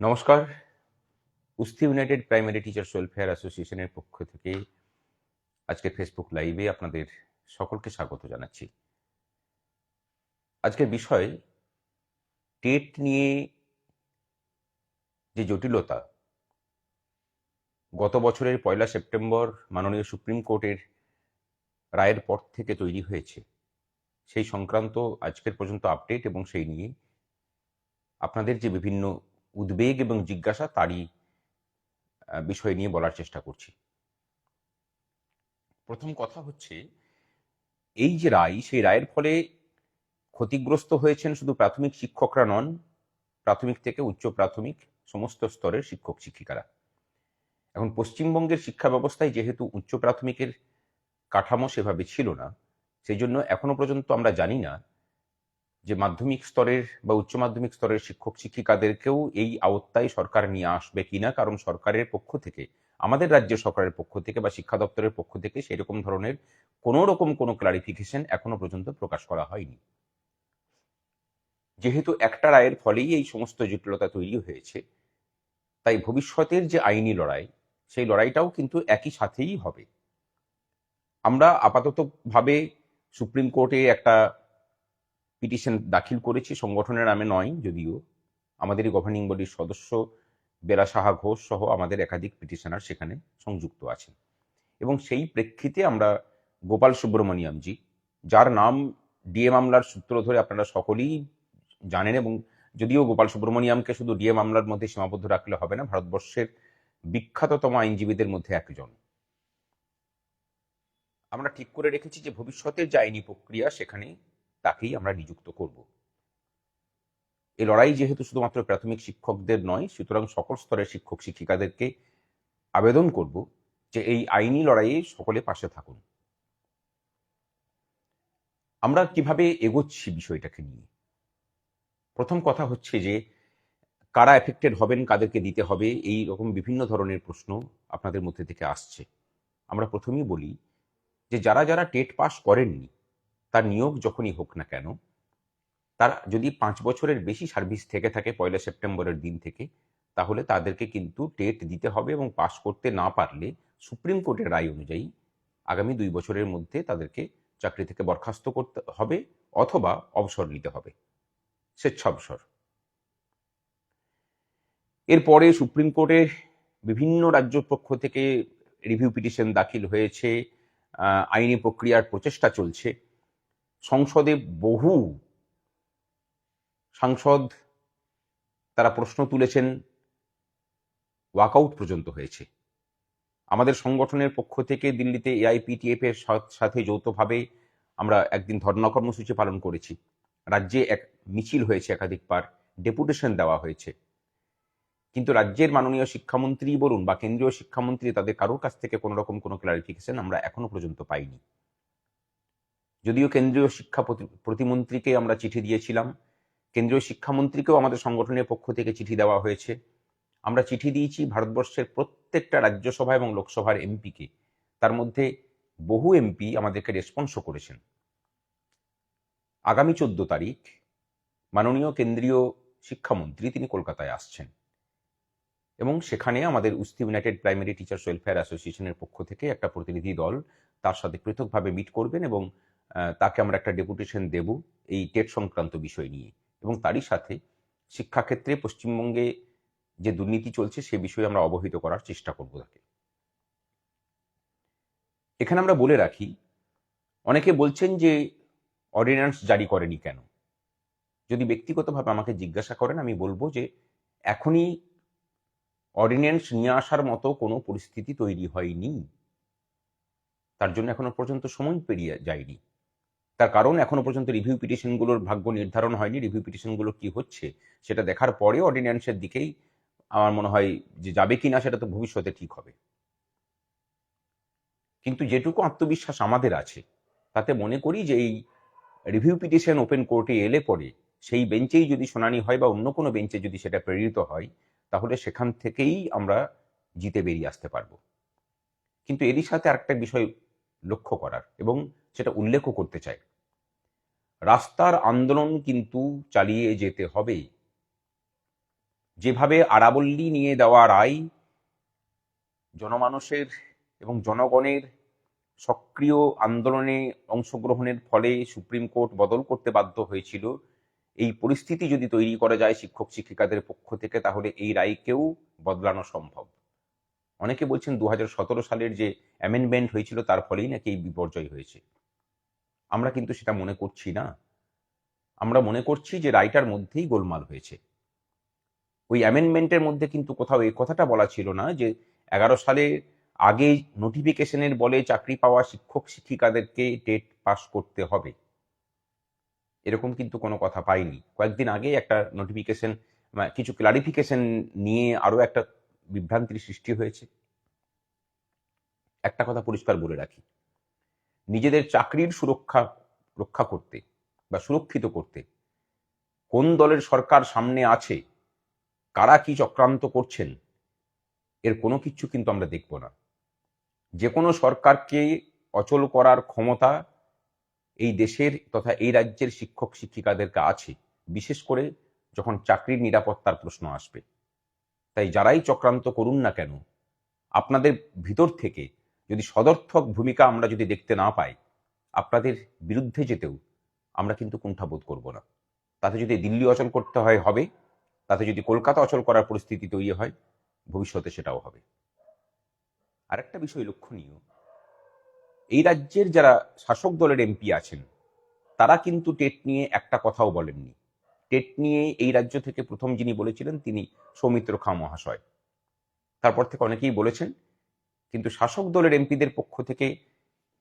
নমস্কার। Usthi united primary teachers welfare অ্যাসোসিয়েশনের পক্ষ থেকে আজকের ফেসবুক লাইভে আপনাদের সকলকে স্বাগত জানাচ্ছি। আজকের বিষয়, টেট নিয়ে যে জটিলতা, গত বছরের পয়লা সেপ্টেম্বর মাননীয় সুপ্রিম কোর্টের রায়ের পর থেকে তৈরি হয়েছে। সেই সংক্রান্ত আজকের পর্যন্ত আপডেট এবং সেই নিয়ে আপনাদের যে বিভিন্ন উদ্বেগ এবং জিজ্ঞাসা তারই বিষয় নিয়ে বলার চেষ্টা করছি। প্রথম কথা হচ্ছে, এই যে রায়, সেই রায়ের ফলে ক্ষতিগ্রস্ত হয়েছেন শুধু প্রাথমিক শিক্ষকরা নন, প্রাথমিক থেকে উচ্চ প্রাথমিক, সমস্ত স্তরের শিক্ষক শিক্ষিকারা। এখন পশ্চিমবঙ্গের শিক্ষা ব্যবস্থায় যেহেতু উচ্চ প্রাথমিকের কাঠামো সেভাবে ছিল না সেই জন্য এখনও পর্যন্ত আমরা জানি না যে মাধ্যমিক স্তরের বা উচ্চ মাধ্যমিক স্তরের শিক্ষক শিক্ষিকাদেরকেও এই আওতায় সরকার নিয়ে আসবে কিনা, কারণ সরকারের পক্ষ থেকে, আমাদের রাজ্য সরকারের পক্ষ থেকে বা শিক্ষা দপ্তরের পক্ষ থেকে সেই রকম ধরনের কোনো রকম কোনো ক্লারিফিকেশন এখনও পর্যন্ত প্রকাশ করা হয়নি। যেহেতু একটা রায়ের ফলেই এই সমস্ত জটিলতা তৈরি হয়েছে, তাই ভবিষ্যতের যে আইনি লড়াই, সেই লড়াইটাও কিন্তু একই সাথেই হবে। আমরা আপাতত ভাবে সুপ্রিম কোর্টে একটা পিটিশন দাখিল করেছি, সংগঠনের নামে নয় যদিও। আমাদের গভর্নিং বডির সদস্য বেলা সাহা ঘোষ সহ আমাদের একাধিক পিটিশনার সেখানে সংযুক্ত আছেন। এবং সেই প্রেক্ষিতে আমরা গোপাল সুব্রমণিয়ামজি যার নাম ডিএ মামলার সূত্র ধরে আপনারা সকলেই জানেন এবং যদিও গোপাল সুব্রমণিয়ামকে শুধু ডিএ মামলার মধ্যে সীমাবদ্ধ রাখলে হবে না, ভারতবর্ষের বিখ্যাততম আইনজীবীদের মধ্যে একজন। আমরা ঠিক করে রেখেছি যে ভবিষ্যতের যে আইনি প্রক্রিয়া সেখানে তাকেই আমরা নিযুক্ত করব। এই লড়াই যেহেতু শুধুমাত্র প্রাথমিক শিক্ষকদের নয়, সুতরাং সকল স্তরের শিক্ষক শিক্ষিকাদেরকে আবেদন করব যে এই আইনি লড়াইয়ে সকলে পাশে থাকুন। আমরা কীভাবে এগোচ্ছি বিষয়টাকে নিয়ে? প্রথম কথা হচ্ছে যে, কারা এফেক্টেড হবেন, কাদেরকে দিতে হবে, এই রকম বিভিন্ন ধরনের প্রশ্ন আপনাদের মধ্যে থেকে আসছে। আমরা প্রথমেই বলি যে, যারা যারা টেট পাস করেননি তার নিয়োগ যখনই হোক না কেন, তার যদি পাঁচ বছরের বেশি সার্ভিস থেকে থাকে পয়লা সেপ্টেম্বরের দিন থেকে, তাহলে তাদেরকে কিন্তু টেট দিতে হবে এবং পাস করতে না পারলে সুপ্রিম কোর্টের রায় অনুযায়ী আগামী দুই বছরের মধ্যে তাদেরকে চাকরি থেকে বরখাস্ত করতে হবে অথবা অবসর নিতে হবে স্বেচ্ছা অবসর এরপরে সুপ্রিম কোর্টে বিভিন্ন রাজ্য পক্ষ থেকে রিভিউ পিটিশন দাখিল হয়েছে আইনি প্রক্রিয়ার প্রচেষ্টা চলছে। সংসদে বহু সাংসদ তারা প্রশ্ন তুলেছেন, ওয়াকআউট পর্যন্ত হয়েছে। আমাদের সংগঠনের পক্ষ থেকে দিল্লিতে এআইপিটিএফ এর সাথে যৌথভাবে আমরা একদিন ধর্ণা কর্মসূচি পালন করেছি। রাজ্যে এক মিছিল হয়েছে একাধিকবার, ডেপুটেশন দেওয়া হয়েছে। কিন্তু রাজ্যের মাননীয় শিক্ষামন্ত্রী বলুন বা কেন্দ্রীয় শিক্ষামন্ত্রী তাদের কারোর কাছ থেকে কোনো রকম কোনো ক্লারিফিকেশন আমরা এখনও পর্যন্ত পাইনি। যদিও কেন্দ্রীয় শিক্ষা প্রতি- প্রতিমন্ত্রীকে আমরা চিঠি দিয়েছিলাম, কেন্দ্রীয় শিক্ষামন্ত্রীকেও আমাদের সংগঠনের পক্ষ থেকে চিঠি দেওয়া হয়েছে। আমরা চিঠি দিয়েছি ভারতবর্ষের প্রত্যেকটা রাজ্যসভা এবং লোকসভার এমপিকে। তার মধ্যে বহু এমপি আমাদেরকে রেসপন্সও করেছেন। আগামী চোদ্দ তারিখ মাননীয় কেন্দ্রীয় শিক্ষামন্ত্রী তিনি কলকাতায় আসছেন এবং সেখানে আমাদের Usthi united primary teachers welfare অ্যাসোসিয়েশনের পক্ষ থেকে একটা প্রতিনিধি দল তার সাথে পৃথকভাবে মিট করবেন এবং তাকে আমরা একটা ডেপুটেশন দেব এই টেট সংক্রান্ত বিষয় নিয়ে। এবং তারই সাথে শিক্ষাক্ষেত্রে পশ্চিমবঙ্গে যে দুর্নীতি চলছে, সে বিষয়ে আমরা অবহিত করার চেষ্টা করব তাকে। এখানে আমরা বলে রাখি, অনেকে বলছেন যে অর্ডিন্যান্স জারি করেনি কেন? যদি ব্যক্তিগতভাবে আমাকে জিজ্ঞাসা করেন, আমি বলব যে এখনই অর্ডিন্যান্স নিয়ে আসার মতো কোনো পরিস্থিতি তৈরি হয়নি। তার জন্য এখনও পর্যন্ত সময় পেরিয়ে যায়নি। তার কারণ এখনও পর্যন্ত রিভিউ পিটিশনগুলোর ভাগ্য নির্ধারণ হয়নি। রিভিউ পিটিশনগুলো কি হচ্ছে সেটা দেখার পরে অর্ডিন্যান্সের দিকেই আমার মনে হয় যে যাবে কিনা সেটা তো ভবিষ্যতে ঠিক হবে। কিন্তু যেটুকু আত্মবিশ্বাস আমাদের আছে, তাতে মনে করি যে এই রিভিউ পিটিশন ওপেন কোর্টে এলে পরে সেই বেঞ্চেই যদি শুনানি হয় বা অন্য কোনো বেঞ্চে যদি সেটা প্রেরিত হয়, তাহলে সেখান থেকেই আমরা জিতে বেরিয়ে আসতে পারব। কিন্তু এরই সাথে আরেকটা বিষয় লক্ষ্য করার এবং সেটা উল্লেখও করতে চাই। রাস্তার আন্দোলন কিন্তু চালিয়ে যেতে হবে যেভাবে আরাবল্লী নিয়ে দেওয়া রায় জনমানুষের এবং জনগণের সক্রিয় আন্দোলনে অংশগ্রহণের ফলে সুপ্রিম কোর্ট বদল করতে বাধ্য হয়েছিল, এই পরিস্থিতি যদি তৈরি করা যায় শিক্ষক শিক্ষিকাদের পক্ষ থেকে, তাহলে এই রায়কেও বদলানো সম্ভব। অনেকে বলছেন দু হাজার সতেরো সালের যে অ্যামেন্ডমেন্ট হয়েছিল, তার ফলেই নাকি এই বিপর্যয় হয়েছে। আমরা কিন্তু সেটা মনে করছি না। আমরা মনে করছি যে রাইটার মধ্যেই গোলমাল হয়েছে। ওই অ্যামেন্ডমেন্টের মধ্যে কিন্তু কোথাও এই কথাটা বলা ছিল না যে এগারো সালে আগে নোটিফিকেশনের বলে চাকরি পাওয়া শিক্ষক শিক্ষিকাদেরকে টেট পাস করতে হবে। এরকম কিন্তু কোনো কথা পাইনি। কয়েকদিন আগে একটা নোটিফিকেশন কিছু ক্লারিফিকেশন নিয়ে আরও একটা বিভ্রান্তির সৃষ্টি হয়েছে। একটা কথা পরিষ্কার বলে রাখি। নিজেদের চাকরির সুরক্ষা, রক্ষা করতে বা সুরক্ষিত করতে। কোন দলের সরকার সামনে আছে? কারা কি চক্রান্ত করছেন? এর কোনো কিছু কিন্তু আমরা দেখব না। যে কোনো সরকারকে অচল করার ক্ষমতা এই দেশের তথা এই রাজ্যের শিক্ষক শিক্ষিকাদেরকে আছে, বিশেষ করে যখন চাকরির নিরাপত্তার প্রশ্ন আসবে। তাই যারাই চক্রান্ত করুন না কেন, আপনাদের ভিতর থেকে যদি সদর্থক ভূমিকা আমরা যদি দেখতে না পাই, আপনাদের বিরুদ্ধে যেতেও আমরা কিন্তু কুণ্ঠাবোধ করব না। তাতে যদি দিল্লি অচল করতে হয়, হবে। তাতে যদি কলকাতা অচল করার পরিস্থিতি তৈরি হয়, ভবিষ্যতে সেটাও হবে। আরেকটা বিষয় লক্ষণীয়, এই রাজ্যের যারা শাসক দলের এমপি আছেন, তারা কিন্তু টেট নিয়ে একটা কথাও বলেননি। টেট নিয়ে এই রাজ্য থেকে প্রথম যিনি বলেছিলেন, তিনি সৌমিত্র খাঁ মহাশয়। তারপর থেকে অনেকেই বলেছেন কিন্তু শাসক দলের এমপিদের পক্ষ থেকে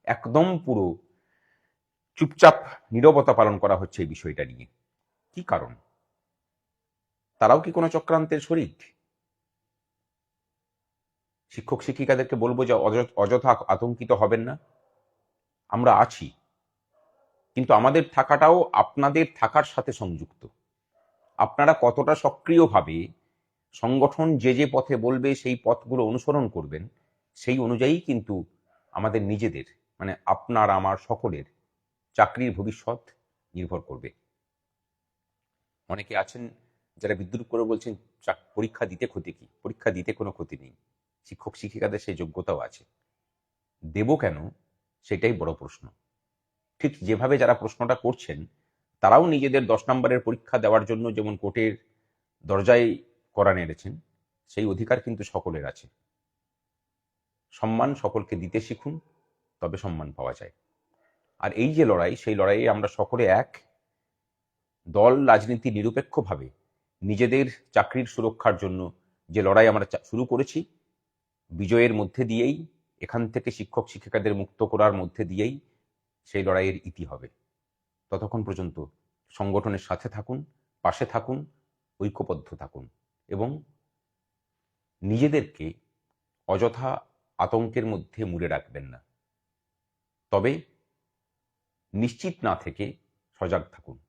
একদম পুরো চুপচাপ নীরবতা পালন করা হচ্ছে এই বিষয়টা নিয়ে। কি কারণ? তারাও কি কোনো চক্রান্তের শরিক? শিক্ষক শিক্ষিকাদেরকে বলব যে অযথা আতঙ্কিত হবেন না। আমরা আছি। কিন্তু আমাদের থাকাটাও আপনাদের থাকার সাথে সংযুক্ত। আপনারা কতটা সক্রিয়ভাবে সংগঠন যে যে পথে বলবে সেই পথগুলো অনুসরণ করবেন সেই অনুযায়ী কিন্তু আমাদের নিজেদের মানে আপনার, আমার সকলের চাকরির ভবিষ্যৎ নির্ভর করবে। অনেকে আছেন যারা বিদ্রুপ করে বলছেন পরীক্ষা দিতে ক্ষতি কি? পরীক্ষা দিতে কোনো ক্ষতি নেই। শিক্ষক, শিক্ষিকাদের সেই যোগ্যতাও আছে। দেব কেন? সেটাই বড় প্রশ্ন। ঠিক যেভাবে যারা প্রশ্নটা করছেন, তারাও নিজেদের দশ নম্বরের পরীক্ষা দেওয়ার জন্য যেমন কোর্টের দরজায় করা নেড়েছেন, সেই অধিকার কিন্তু সকলের আছে। সম্মান সকলকে দিতে শিখুন, তবে সম্মান পাওয়া যায়। আর এই যে লড়াই, সেই লড়াইয়ে আমরা সকলে এক। দল রাজনীতি নিরপেক্ষভাবে নিজেদের চাকরির সুরক্ষার জন্য যে লড়াই আমরা শুরু করেছি, বিজয়ের মধ্যে দিয়েই, এখান থেকে শিক্ষক শিক্ষিকাদের মুক্ত করার মধ্যে দিয়েই সেই লড়াইয়ের ইতি হবে। ততক্ষণ পর্যন্ত সংগঠনের সাথে থাকুন, পাশে থাকুন, ঐক্যবদ্ধ থাকুন এবং নিজেদেরকে অযথা আতঙ্কের মধ্যে মুড়ে রাখবেন না। তবে নিশ্চিত না থেকে সজাগ থাকুন।